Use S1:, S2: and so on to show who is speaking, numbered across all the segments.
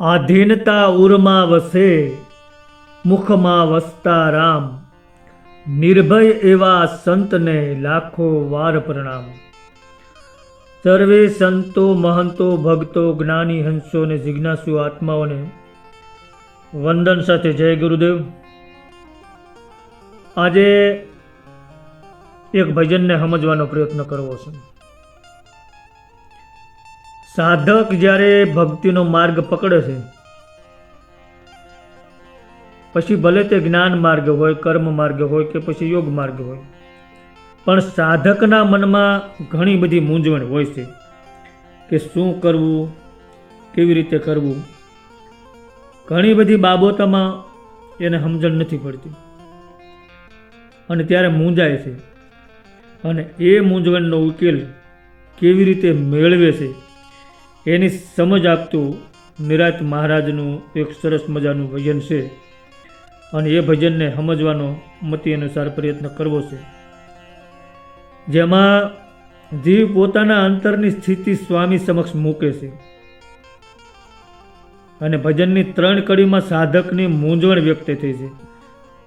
S1: આધીનતા ઉરમાં વસે મુખમાં વસતા રામ. નિર્ભય એવા સંતને લાખો વાર પ્રણામ. સર્વે સંતો, મહંતો, ભક્તો, જ્ઞાની, હંસો અને જિજ્ઞાસુ આત્માઓને વંદન સાથે જય ગુરુદેવ. આજે એક ભજનને સમજવાનો પ્રયત્ન કરવો છે. સાધક જ્યારે ભક્તિનો માર્ગ પકડે છે, પછી ભલે તે જ્ઞાન માર્ગ હોય, કર્મ માર્ગ હોય કે પછી યોગ માર્ગ હોય, પણ સાધકના મનમાં ઘણી બધી મૂંઝવણ હોય છે કે શું કરવું, કેવી રીતે કરવું. ઘણી બધી બાબતોમાં એને સમજણ નથી પડતી. અને ત્યારે મૂંઝાય છે. અને એ મૂંઝવણનો ઉકેલ કેવી રીતે મેળવે છે એની સમજ આપતું નિરાત મહારાજનું એક સરસ મજાનું ભજન છે અને એ ભજનને સમજવાનો મતિ અનુસાર પ્રયત્ન કરવો છે. જેમાં જીવ પોતાના અંતરની સ્થિતિ સ્વામી સમક્ષ મૂકે છે. અને ભજનની ત્રણ કડીમાં સાધકની મૂંઝવણ વ્યક્ત થઈ છે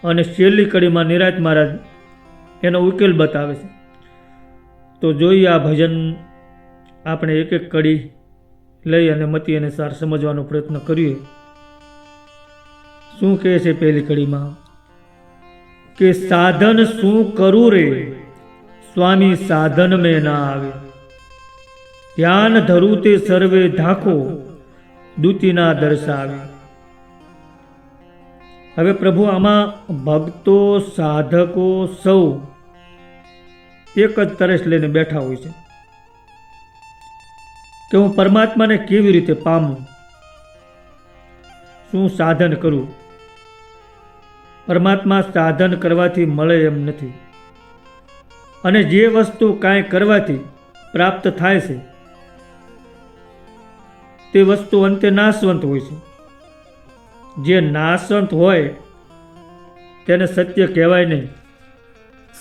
S1: અને છેલ્લી કડીમાં નિરાજ મહારાજ એનો ઉકેલ બતાવે છે. તો જોઈએ આ ભજન આપણે એક એક કડી લઈ અને મતિ અનુસાર સમજવાનો પ્રયત્ન કરીએ શું કહે છે પહેલી કડીમાં? કે સાધન શું કરું રે? સ્વામી સાધન મેં ના આવે. ધ્યાન ધરું તે સર્વે ઢાંકો દૂતીના દર્શાવે. હવે પ્રભુ, આમાં ભક્તો, સાધકો સૌ એક જ તરસ લઈને બેઠા હોય છે. કે હું પરમાત્માને કેવી રીતે પામું? શું સાધન કરું? પરમાત્મા સાધન કરવાથી મળે એમ નથી. અને જે વસ્તુ કાંઈ કરવાથી પ્રાપ્ત થાય છે, તે વસ્તુ અંતે નાશવંત હોય છે. જે નાશવંત હોય, તેને સત્ય કહેવાય નહીં.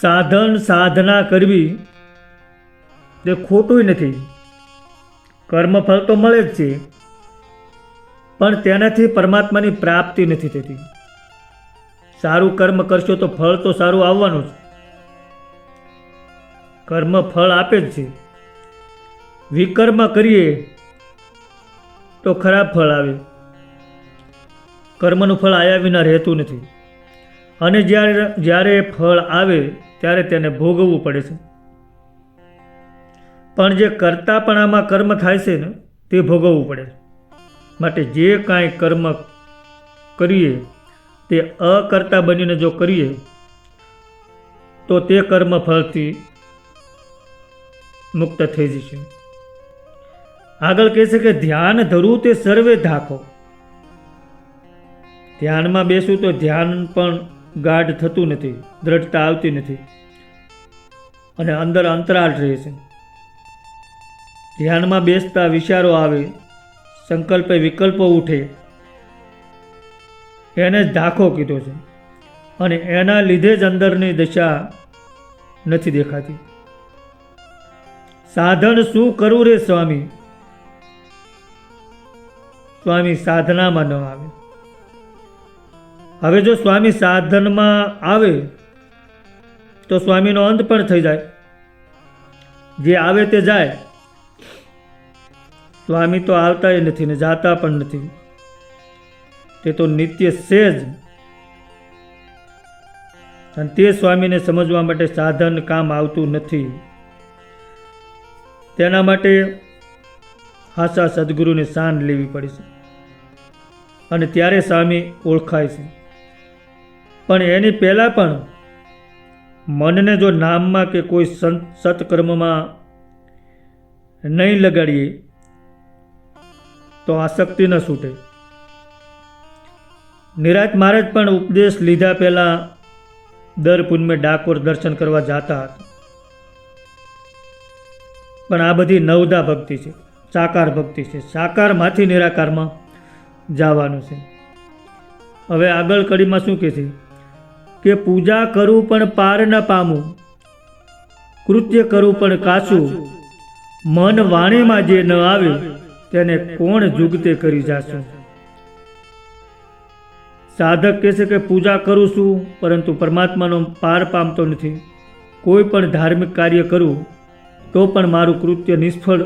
S1: સાધન સાધના કરવી, તે ખોટું નથી. કર્મફળ તો મળે જ છે, પણ તેનાથી પરમાત્માની પ્રાપ્તિ નથી થતી. સારું કર્મ કરશો તો ફળ તો સારું આવવાનું જ. કર્મ ફળ આપે જ છે. વિકર્મ કરીએ તો ખરાબ ફળ આવે. કર્મનું ફળ આવ્યા વિના રહેતું નથી. અને જ્યારે જ્યારે ફળ આવે, ત્યારે તેને ભોગવવું પડે છે. પણ જે કરતાપણામાં કર્મ થાય છે ને, તે ભોગવવું પડે માટે જે કાંઈ કર્મ કરીએ, તે અકર્તા બનીને જો કરીએ, તો તે કર્મ ફળથી મુક્ત થઈ જશે. આગળ કહે છે કે ધ્યાન ધરવું તે સર્વે ધાકો. ધ્યાનમાં બેસું તો ધ્યાન પણ ગાઢ થતું નથી, દ્રઢતા આવતી નથી. અને અંદર અંતરાળ રહે છે. ધ્યાનમાં બેસતા વિચારો આવે, સંકલ્પે વિકલ્પો ઉઠે. એને જ ધાખો કીધો છે. અને એના લીધે જ અંદરની દશા નથી દેખાતી. સાધન શું કરવું રે સ્વામી? સ્વામી સાધનામાં ન આવે. હવે જો સ્વામી સાધનમાં આવે, તો સ્વામીનો અંત પણ થઈ જાય. જે આવે તે જાય. સ્વામી તો આવતાય નથી ને જાતા પણ નથી. તે તો નિત્ય છે જ. અને તે સ્વામીને સમજવા માટે સાધન કામ આવતું નથી. તેના માટે હાસા સદગુરુની શાન લેવી પડે છે. અને ત્યારે સ્વામી ઓળખાય છે. પણ એની પહેલાં પણ મનને જો નામમાં કે કોઈ સંત સત્કર્મમાં નહીં લગાડીએ તો આસક્તિ ન છૂટે. નિરાજ મહારાજ પણ ઉપદેશ લીધા પહેલાં દર પૂનમે ડાકોર દર્શન કરવા જતા હતા. પણ આ બધી નવદા ભક્તિ છે, સાકાર ભક્તિ છે. સાકારમાંથી નિરાકારમાં જવાનું છે. હવે આગળ કડીમાં શું કહે છે કે પૂજા કરું પણ પાર ન પામું, કૃત્ય કરું પણ કાચું, મન વાણીમાં જે ન આવે તેને કોણ જુગતે કરી જાશું? સાધક કહે છે કે પૂજા કરું છું, પરંતુ પરમાત્માનો પાર પામતો નથી. કોઈ પણ ધાર્મિક કાર્ય કરું, તો પણ મારું કૃત્ય નિષ્ફળ,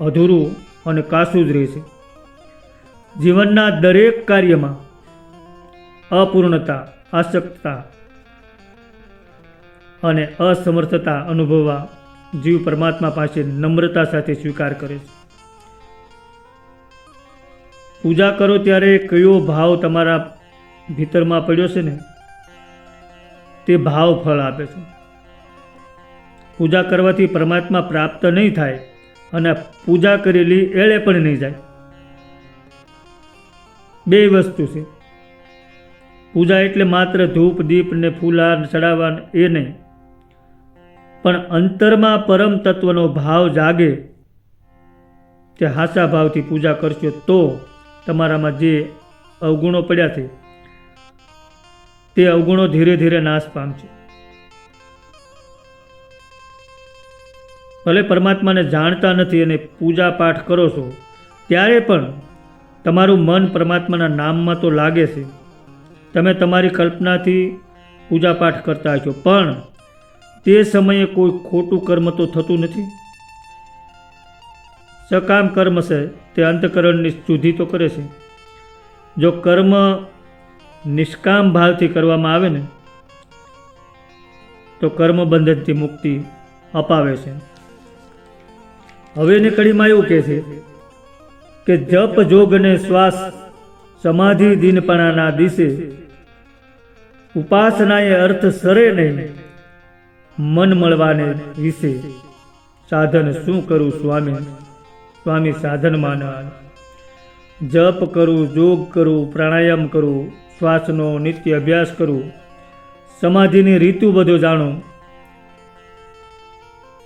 S1: અધૂરું અને કાસું જ રહેશે. જીવનના દરેક કાર્યમાં અપૂર્ણતા, આસક્તતા અને અસમર્થતા અનુભવવા જીવ પરમાત્મા પાસે નમ્રતા સાથે સ્વીકાર કરે છે. પૂજા કરો ત્યારે કયો ભાવ તમારા ભીતરમાં પડ્યો છે ને, તે ભાવ ફળ આપે છે. પૂજા કરવાથી પરમાત્મા પ્રાપ્ત નહીં થાય અને પૂજા કરેલી એળે પણ નહીં જાય. બે વસ્તુ છે. પૂજા એટલે માત્ર ધૂપ, દીપ ને ફૂલાર ચડાવવા એ નહીં. પણ અંતરમાં પરમ તત્વનો ભાવ જાગે તે હાસા ભાવથી પૂજા કરશો તો તમારામાં જે અવગુણો પડ્યા છે, તે અવગુણો ધીરે ધીરે નાશ પામશે. ભલે પરમાત્માને જાણતા નથી અને પૂજા પાઠ કરો છો, ત્યારે પણ તમારું મન પરમાત્માના નામમાં તો લાગે છે. તમે તમારી કલ્પનાથી પૂજા પાઠ કરતા છો પણ તે સમયે કોઈ ખોટું કર્મ તો થતું નથી. સકામ કર્મ છે, તે અંતકરણની શુદ્ધિ તો કરે છે. જો કર્મ નિષ્કામ ભાવથી કરવામાં આવે ને, તો કર્મ બંધનથી મુક્તિ અપાવે છે. હવેની કડીમાં એવું કહે છે કે જપ, જોગ અને શ્વાસ સમાધિ દિનપણાના દિશે ઉપાસનાએ અર્થ સરે નહીં, મન મળવાને વિશે સાધન શું કરું સ્વામી? સ્વામી સાધન માનવા જપ કરું, જોગ કરું, પ્રાણાયામ કરું, શ્વાસનો નિત્ય અભ્યાસ કરું, સમાધિની રીતુ બધું જાણું.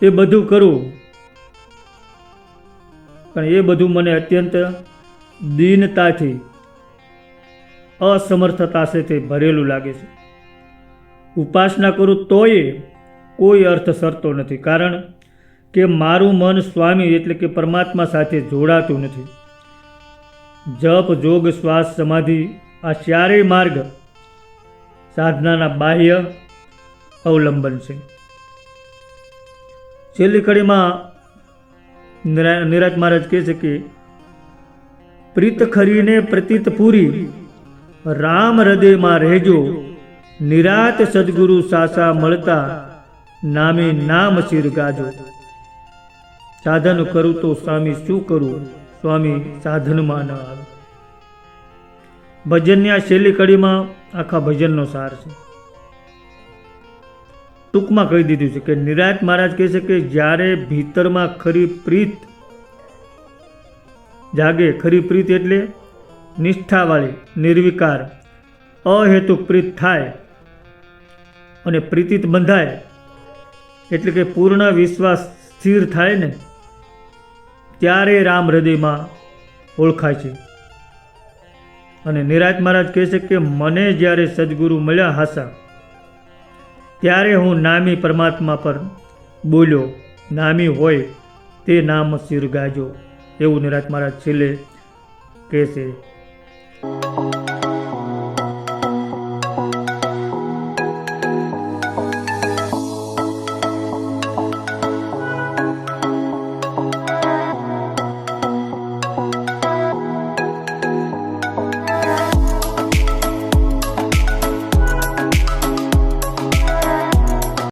S1: એ બધું કરું. પણ એ બધું મને અત્યંત દીનતાથી અસમર્થતા સાથે ભરેલું લાગે છે. ઉપાસના કરું તોય કોઈ અર્થ સરતો નથી. કારણ કે મારું મન સ્વામી એટલે કે પરમાત્મા સાથે જોડાતું નથી. જપ, જોગ, શ્વાસ, સમાધિ, આ ચારેય માર્ગ સાધનાના બાહ્ય અવલંબન છે. છેલ્લી કડીમાં નિરા- નિરાજ મહારાજ કહે છે કે પ્રીત ખરીને પ્રતીત પૂરી રામ હૃદયમાં રહેજો, નિરાત સદગુરુ સાસા મળતા નામે નામ શિર ગાજો સાધન કરું તો સ્વામી શું કરું? સ્વામી સાધનમાં ન આવે. ભજનની આ છેલ્લી કડીમાં આખા ભજનનો સાર છે. ટૂંકમાં કહી દીધું છે કે નિરાજ મહારાજ કહે છે કે જ્યારે ભીતરમાં ખરી પ્રીત જાગે, ખરી પ્રીત એટલે નિષ્ઠાવાળી, નિર્વિકાર, અહેતુક પ્રીત થાય અને પ્રીતિત બંધાય, એટલે કે પૂર્ણ વિશ્વાસ સ્થિર થાય ને ત્યારે રામ હૃદયમાં ઓળખાય છે. અને નિરાજ મહારાજ કહે છે કે, મને જ્યારે સદગુરુ મળ્યા હાસા, ત્યારે હું નામી પરમાત્મા પર બોલ્યો, નામી હોય તે નામ શિર ગાજો. એવું નિરાજ મહારાજ છેલ્લે કહે છે.